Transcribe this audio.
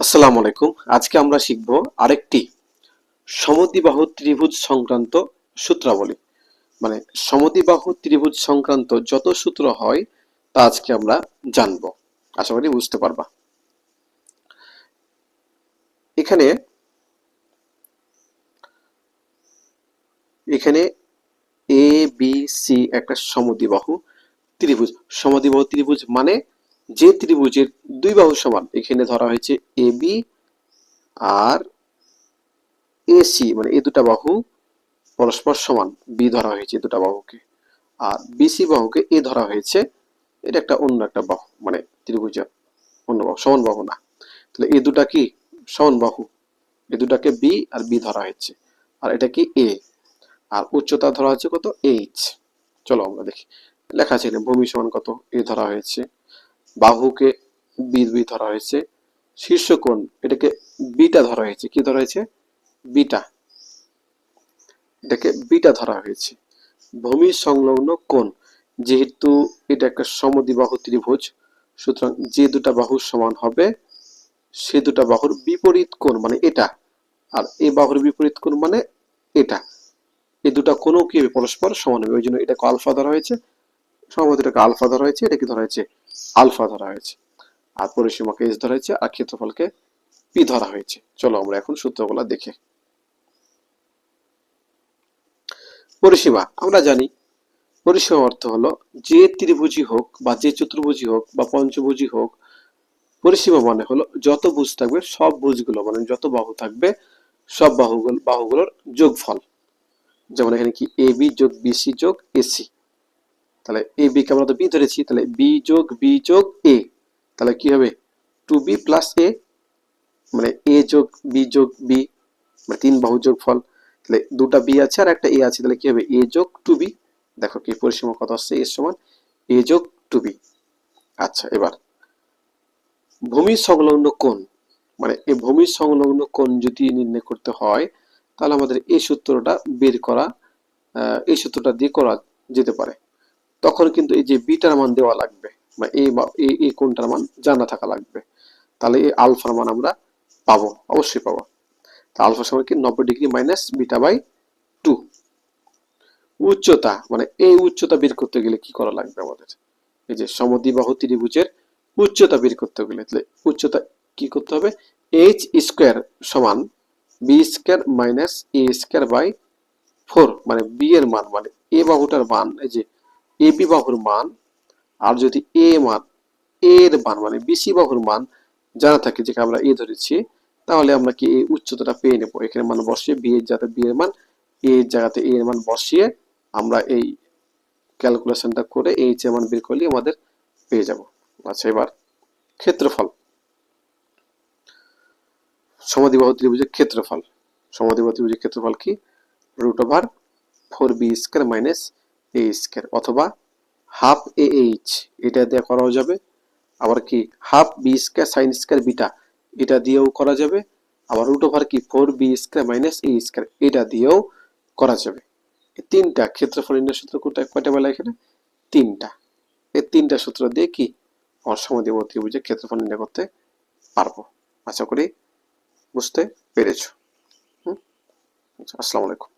আসসালামু আলাইকুম। আজকে আমরা শিখব আরেকটি সমদ্বিবাহু ত্রিভুজ সংক্রান্ত সূত্রাবলী। মানে সমদ্বিবাহু ত্রিভুজ সংক্রান্ত যত সূত্র হয়, তা আজকে আমরা জানব। আশা করি বুঝতে পারবা। এখানে এখানে এ বি সি একটা সমদ্বিবাহু ত্রিভুজ। সমদ্বিবাহু ত্রিভুজ মানে যে ত্রিভুজের দুই বাহু সমান। এখানে ধরা হয়েছে এ বি আর এসি মানে এই দুটা বাহু পরস্পর সমান। বি ধরা হয়েছে দুটা বাহুকে। আর বিসি বাহুকে এ ধরা হয়েছে, এটা একটা অন্য একটা বাহু মানে ত্রিভুজের অন্য বাহু, সমান বাহু না। তাহলে এই দুটা কি? সমান বাহু। এই দুটাকে বি আর বি ধরা হয়েছে। আর এটা কি? এ আর উচ্চতা ধরা হচ্ছে কত? এইচ চলো আমরা দেখি। লেখা আছে ভূমি সমান কত? এ ধরা হয়েছে। বাহুকে বি ধরা হয়েছে। শীর্ষকোণ এটাকে বিটা ধরা হয়েছে। কি ধরা হয়েছে? বিটা। এটাকে বিটা ধরা হয়েছে। ভূমি সংলগ্ন কোণ, যেহেতু এটা একটা সমদ্বিবাহু ত্রিভুজ, সুতরাং যে দুটা বাহু সমান হবে, সে দুটা বাহুর বিপরীত কোণ মানে এটা, আর এই বাহুর বিপরীত কোণ মানে এটা। এই দুটা কোণও কি পরস্পর সমান হবে। ওই জন্য এটাকে আলফা ধরা হয়েছে। সম্ভবত এটাকে আলফা ধরা হয়েছে এটা কি ধরা হয়েছে আলফা ধরা হয়েছে। আর পরিসীমাকে এস ধরা হয়েছে আর ক্ষেত্রফলকে পি ধরা হয়েছে। চলো আমরা এখন সূত্রগুলো দেখে। পরিসীমা, আমরা জানি পরিসীমা অর্থ হলো যে ত্রিভুজই হোক বা যে চতুর্ভুজই হোক বা পঞ্চভুজই হোক, পরিসীমা মানে হলো যত ভুজ থাকবে সব ভুজগুলো মানে যত বাহু থাকবে সব বাহুগুলো, বাহুগুলোর যোগফল। যেমন এখানে কি এ বি যোগ বিসি যোগ এসি তাহলে এ বি কে আমরা তো বি ধরেছি, তাহলে বি যোগ বি যোগ এ তাহলে কি হবে? টু বি প্লাস এ মানে এ যোগ বি যোগ বি মানে তিন বাহু যোগ ফল, তাহলে দুটা বি আছে আর একটা এ আছে, তাহলে কি হবে? এ যোগ টু বি দেখো কি পরিসীমা কত আসছে? এর সমান এ যোগ টু বি আচ্ছা এবার ভূমি সংলগ্ন কোণ মানে এই ভূমি সংলগ্ন কোণ যদি নির্ণয় করতে হয়, তাহলে আমাদের এই সূত্রটা বের করা এই সূত্রটা দিয়ে করা যেতে পারে। তখন কিন্তু এই যে বিটার মান দেওয়া লাগবে। বা এই এই কোনটার মান জানা থাকা লাগবে। তাহলে এই আলফার মান আমরা পাবো, অবশ্যই পাবো। তা আলফা সমান কি? নব্বই degree minus beta by two. উচ্চতা মানে এই উচ্চতা বের করতে গেলে কি করা লাগবে আমাদের? এই যে সমদ্বিবাহু ত্রিভুজের উচ্চতা বের করতে গেলে, তাহলে উচ্চতা কি করতে হবে? এইচ স্কোয়ার সমান B square minus A square by four মানে বি এর মান মানে এ বাহুটার মান, এই যে এ বি বাহুর মান আর যদি এ মান, এর মান মানে বিসি বাহুর মান জানা থাকে যেখানে আমরা এ ধরেছি, তাহলে আমরা কি এই উচ্চতাটা পেয়ে নেব? এখানে মান বসিয়ে বি এর যাতে বি এর মান এ এর জায়গাতে এ এর মান বসিয়ে আমরা এই ক্যালকুলেশনটা করে এইচ এর মান বের করলে আমাদের পেয়ে যাব। আচ্ছা এবার ক্ষেত্রফল। সমাধিবাহু ত্রিভুজের ক্ষেত্রফল। সমাধিবাহু ত্রিভুজের ক্ষেত্রফল কি? Root over four B square minus A square অথবা হাফ এ এইচ এটা দিয়ে করাও যাবে। আবার কি half B square sine square beta এটা দিয়েও করা যাবে। আবার রুট ওভার কি four B square minus A square এটা দিয়েও করা যাবে। এই তিনটা ক্ষেত্রফল নির্ণয় সূত্র কোনটা কয়টা বেলা এখানে? তিনটা। এই তিনটা সূত্র দিয়ে কি আমার সমাধিবাহু ত্রিভুজের ক্ষেত্রফল নির্ণয় করতে পারব। আশা করি বুঝতে পেরেছ। হুম? আচ্ছা, আসসালামু আলাইকুম।